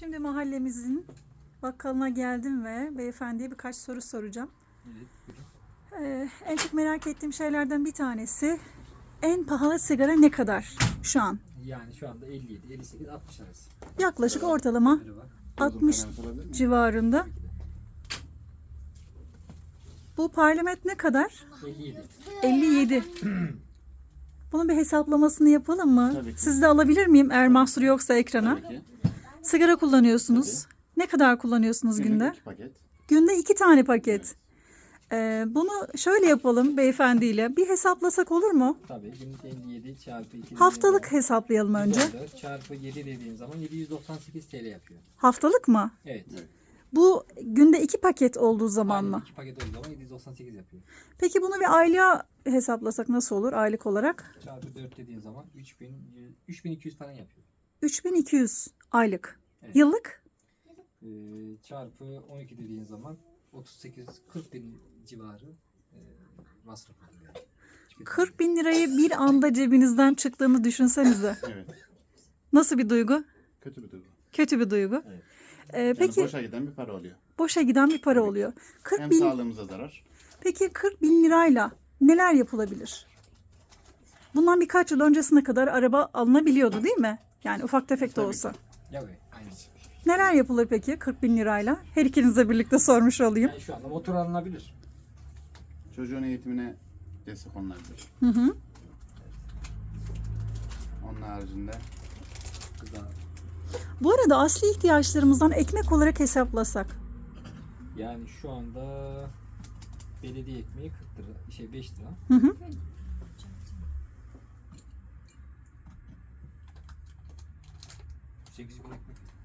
Şimdi mahallemizin bakkalına geldim ve beyefendiye birkaç soru soracağım. Evet. Ee, en çok merak ettiğim şeylerden bir tanesi en pahalı sigara ne kadar şu an? Yani şu anda 57, 58, 60 arası. Yaklaşık ortalama Biri var. 60 civarında. Bu parlament ne kadar? 57. 57. Bunun bir hesaplamasını yapalım mı? Siz de alabilir miyim eğer mahsur yoksa ekrana? Tabii ki. Sigara kullanıyorsunuz. Ne kadar kullanıyorsunuz günde? Günlük iki paket. Günde iki tane paket. Ee, bunu şöyle yapalım beyefendiyle. Bir hesaplasak olur mu? Tabii günlük 57 çarpı 2. Haftalık hesaplayalım önce. 14 çarpı 7 dediğin zaman 798 TL yapıyor. Haftalık mı? Evet. Evet. Bu günde iki paket olduğu zaman mı? iki paket olduğu zaman 798 yapıyor. Peki bunu bir aylığa hesaplasak nasıl olur aylık olarak? Çarpı 4 dediğin zaman 3000, 3200 falan yapıyor. 3200 aylık. Evet. Yıllık? Ee, çarpı 12 dediğin zaman 38 40 bin civarı e, masraf oluyor. yani. Tüketim. 40 bin lirayı bir anda cebinizden çıktığını düşünsenize. Evet. Nasıl bir duygu? Kötü bir duygu. Kötü bir duygu. Evet. Ee, Yani peki boşa giden bir para oluyor. boşa giden bir para oluyor. 40 Hem bin, sağlığımıza zarar. peki 40 bin lirayla neler yapılabilir? Bundan birkaç yıl öncesine kadar araba alınabiliyordu değil mi? Yani ufak tefek de Tabii olsa. Ya aynen. Neler yapılır peki 40 bin lirayla? Her ikinize birlikte sormuş olayım. Yani şu anda motor alınabilir. Çocuğun eğitimine destek olunabilir. Hı hı. Onun haricinde Gıda. Bu arada asli ihtiyaçlarımızdan ekmek olarak hesaplasak. Yani şu anda belediye ekmeği 40 lira, şey 5 lira. Hı hı. 8 bin ekmek.